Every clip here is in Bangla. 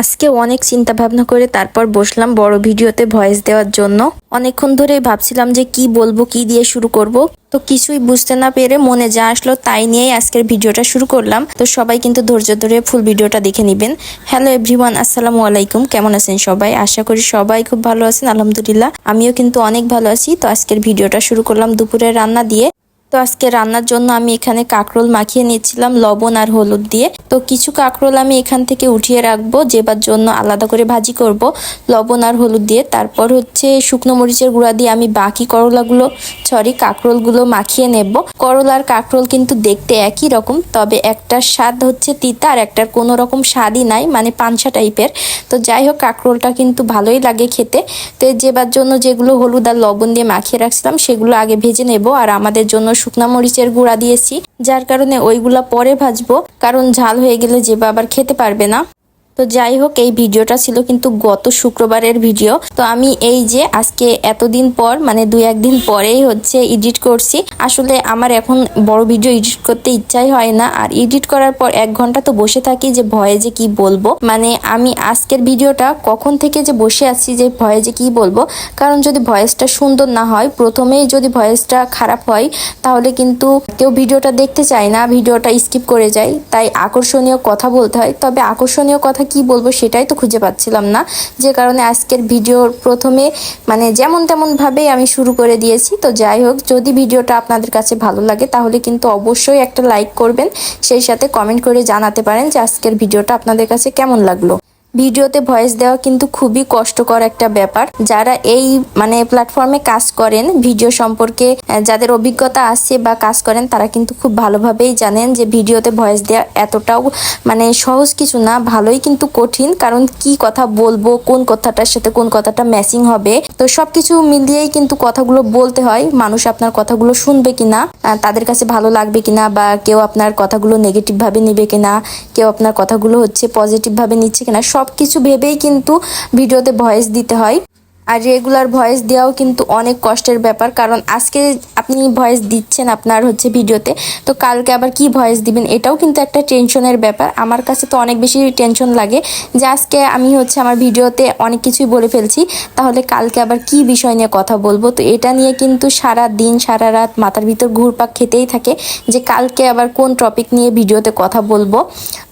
আজকে অনেক চিন্তা ভাবনা করে তারপর বসলাম বড় ভিডিওতে ভয়েস দেওয়ার জন্য। অনেকক্ষণ ধরে ভাবছিলাম যে কি বলব, কি দিয়ে শুরু করব। তো কিছুই বুঝতে না পেরে মনে যা আসলো তাই নিয়েই আজকের ভিডিওটা শুরু করলাম। তো সবাই কিন্তু ধৈর্য ধরে ফুল ভিডিওটা দেখে নেবেন। হ্যালো এভরিওয়ান, আসসালামু আলাইকুম। কেমন আছেন সবাই? আশা করি সবাই খুব ভালো আছেন, আলহামদুলিল্লাহ। আমিও কিন্তু অনেক ভালো আছি। তো আজকের ভিডিওটা শুরু করলাম দুপুরের রান্না দিয়ে। তো আজকে রান্নার জন্য আমি এখানে কাঁকরোল মাখিয়ে নিয়েছিলাম, লবণ আর হলুদ দিয়ে। তো কিছু কাঁকরোল আমি এখান থেকে উঠিয়ে রাখব, যেবার জন্য আলাদা করে ভাজি করব, লবণ আর হলুদ দিয়ে। তারপর হচ্ছে শুকনো মরিচের গুঁড়া দিয়ে আমি বাকি করলাগুলো, সরি, কাঁকরোলগুলো মাখিয়ে নেব। করলা আর কাঁকরোল কিন্তু দেখতে একই রকম, তবে একটার স্বাদ হচ্ছে তিতা আর একটার কোনো রকম স্বাদই নাই মানে পানসা টাইপের। তো যাই হোক, কাঁকরোলটা কিন্তু ভালোই লাগে খেতে। তো যেবার জন্য যেগুলো হলুদ আর লবণ দিয়ে মাখিয়ে রাখছিলাম, সেগুলো আগে ভেজে নেব, আর আমাদের জন্য শুকনা মরিচের গুঁড়া দিয়েছি, যার কারণে ওইগুলা পরে ভাজবো, কারণ ঝাল হয়ে গেলে যে আবার খেতে পারবে না। তো যাই হোক, এই ভিডিওটা ছিল কিন্তু গত শুক্রবারের ভিডিও। তো আমি এই যে আজকে এতদিন পর মানে দুই একদিন পরেই হচ্ছে এডিট করছি। আসলে আমার এখন বড় ভিডিও এডিট করতে ইচ্ছাই হয় না। আর এডিট করার পর এক ঘণ্টা তো বসে থাকি যে ভয়ে যে কি বলব। মানে আমি আজকের ভিডিওটা কখন থেকে যে বসে আছি যে ভয়ে যে কি বলব। কারণ যদি ভয়েসটা সুন্দর না হয়, প্রথমেই যদি ভয়েসটা খারাপ হয়, তাহলে কিন্তু কেউ ভিডিওটা দেখতে চায় না, ভিডিওটা স্কিপ করে যায়। তাই আকর্ষণীয় কথা বলতে হয়। তবে আকর্ষণীয় কথা কি বলব সেটাই তো খুঁজে পাচ্ছিলাম না। যে কারণে আজকের ভিডিওর প্রথমে মানে যেমন তেমন ভাবে আমি শুরু করে দিয়েছি। তো যাই হোক, যদি ভিডিওটা আপনাদের কাছে ভালো লাগে, তাহলে কিন্তু অবশ্যই একটা লাইক করবেন। সেই সাথে কমেন্ট করে জানাতে পারেন যে আজকের ভিডিওটা আপনাদের কাছে কেমন লাগল। ভিডিওতে ভয়েস দেওয়া কিন্তু খুবই কষ্টকর একটা ব্যাপার। যারা এই মানে প্ল্যাটফর্মে কাজ করেন, ভিডিও সম্পর্কে যাদের অভিজ্ঞতা আছে বা কাজ করেন, তারা কিন্তু খুব ভালোভাবেই জানেন যে ভিডিওতে ভয়েস দেওয়া এতটাও মানে সহজ কিছু না, ভালোই কিন্তু কঠিন। কারণ কি কথা বলব, কোন কথাটার সাথে কোন কথাটা ম্যাচিং হবে? তো সবকিছু মিলিয়েই কিন্তু কথাগুলো বলতে হয়। মানুষ আপনার কথাগুলো শুনবে কিনা তাদের কাছে ভালো লাগবে কিনা, বা কেউ আপনার কথাগুলো নেগেটিভ ভাবে নেবে কিনা, কেউ আপনার কথাগুলো হচ্ছে পজিটিভ ভাবে নিচ্ছে কিনা, সব কিছু ভেবেই কিন্তু ভিডিওতে ভয়েস দিতে হয়। আর রেগুলার ভয়েস দেওয়াও কিন্তু অনেক কষ্টের ব্যাপার, কারণ আজকে আপনি ভয়েস দিচ্ছেন আপনার হচ্ছে ভিডিওতে তো কালকে আবার কি ভয়েস দিবেন এটাও কিন্তু একটা টেনশনের ব্যাপার। আমার কাছে তো অনেক বেশি টেনশন লাগে যে আজকে আমি হচ্ছে আমার ভিডিওতে অনেক কিছুই বলে ফেলছি, তাহলে কালকে আবার কি বিষয় নিয়ে কথা বলব? তো এটা নিয়ে কিন্তু সারা দিন, সারা রাত মাথার ভিতর ঘুরপাক খেতেই থাকে যে কালকে আবার কোন টপিক নিয়ে ভিডিওতে কথা বলব।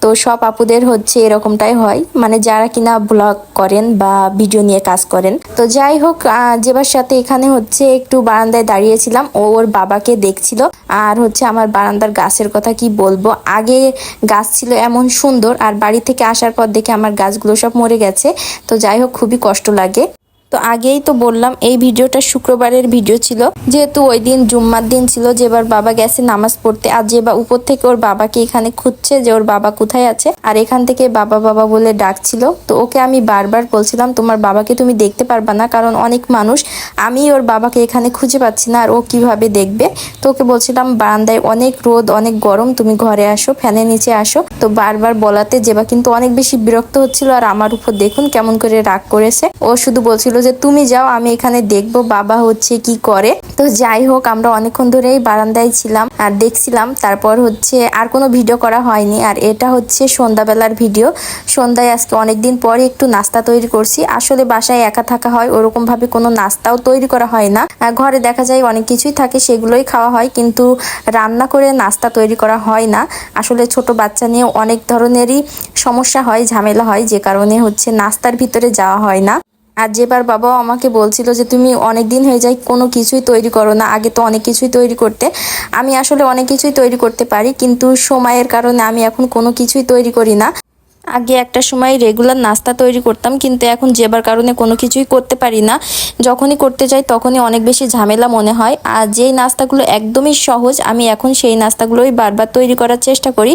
তো সব আপুদের হচ্ছে এরকমটাই হয় মানে যারা কিনা ব্লগ করেন বা ভিডিও নিয়ে কাজ করেন। তো যাই হোক যেবার সাথে এখানে হচ্ছে একটু বারান্দায় দাঁড়িয়েছিলাম, ও ওর বাবাকে দেখছিল। আর হচ্ছে আমার বারান্দার গাছের কথা কি বলব? আগে গাছ ছিল এমন সুন্দর, আর বাড়ি থেকে আসার পর দেখে আমার গাছগুলো সব মরে গেছে। তো যাই হোক, খুবই কষ্ট লাগে। তো আগেই তো বললাম, এই ভিডিওটা শুক্রবারের ভিডিও ছিল। যেহেতু ওই দিন জুম্মার দিন ছিল, যেবার বাবা গেছে নামাজ পড়তে, আর যেবার উপর থেকে ওর বাবাকে এখানে খুঁজছে যে ওর বাবা কোথায় আছে, আর এখান থেকে বাবা বাবা বলে ডাকছিল। তো ওকে আমি বারবার বলছিলাম, তোমার বাবাকে তুমি দেখতে পারবা না, কারণ অনেক মানুষ, আমি ওর বাবাকে এখানে খুঁজে পাচ্ছি না, আর ও কীভাবে দেখবে? তো ওকে বলছিলাম, বারান্দায় অনেক রোদ, অনেক গরম, তুমি ঘরে আসো, ফ্যানের নিচে আসো। তো বারবার বলাতে যেবা কিন্তু অনেক বেশি বিরক্ত হচ্ছিল, আর আমার উপর দেখুন কেমন করে রাগ করেছে। ও শুধু বলছিল যে তুমি যাও, আমি এখানে দেখব বাবা হচ্ছে কি করে। তো যাই হোক, আমরা অনেকক্ষণ ধরেই বারান্দায় ছিলাম আর দেখছিলাম, তারপর হচ্ছে আর কোনো ভিডিও করা হয়নি। আর এটা হচ্ছে সন্ধ্যাবেলার ভিডিও। সন্ধ্যায় আজকে অনেকদিন পরে একটু নাস্তা তৈরি করছি। আসলে বাসায় একা থাকা হয় ওরকম ভাবে কোনো নাস্তাও তৈরি করা হয় না। ঘরে দেখা যায় অনেক কিছুই থাকে, সেগুলোই খাওয়া হয়, কিন্তু রান্না করে নাস্তা তৈরি করা হয় না। আসলে ছোট বাচ্চা নিয়ে অনেক ধরনেরই সমস্যা হয়, ঝামেলা হয়, যে কারণে হচ্ছে নাস্তার ভিতরে যাওয়া হয় না। আর যেবার বাবাও আমাকে বলছিল যে তুমি অনেক দিন হয়ে যায় কোনো কিছুই তৈরি করো না, আগে তো অনেক কিছুই তৈরি করতে। আমি আসলে অনেক কিছুই তৈরি করতে পারি, কিন্তু সময়ের কারণে আমি এখন কোনো কিছুই তৈরি করি না। আগে একটা সময় রেগুলার নাস্তা তৈরি করতাম, কিন্তু এখন যেবার কারণে কোনো কিছুই করতে পারি না। যখনই করতে যাই তখনই অনেক বেশি ঝামেলা মনে হয়, আর যেই নাস্তাগুলো একদমই সহজ, আমি এখন সেই নাস্তাগুলোই বারবার তৈরি করার চেষ্টা করি।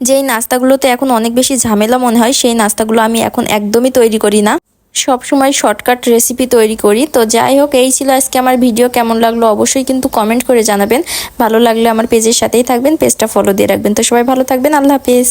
যেই নাস্তাগুলোতে এখন অনেক বেশি ঝামেলা মনে হয়, সেই নাস্তাগুলো আমি এখন একদমই তৈরি করি না। সব সময় শর্টকাট রেসিপি তৈরি করি। তো যাই হোক, এই ছিল আজকে আমার ভিডিও কেমন লাগল অবশ্যই কিন্তু কমেন্ট করে জানাবেন। ভালো লাগলে আমার পেজের সাথেই থাকবেন পেজটা ফলো দিয়ে রাখবেন। তো সবাই ভালো থাকবেন, আল্লাহ হাফেজ।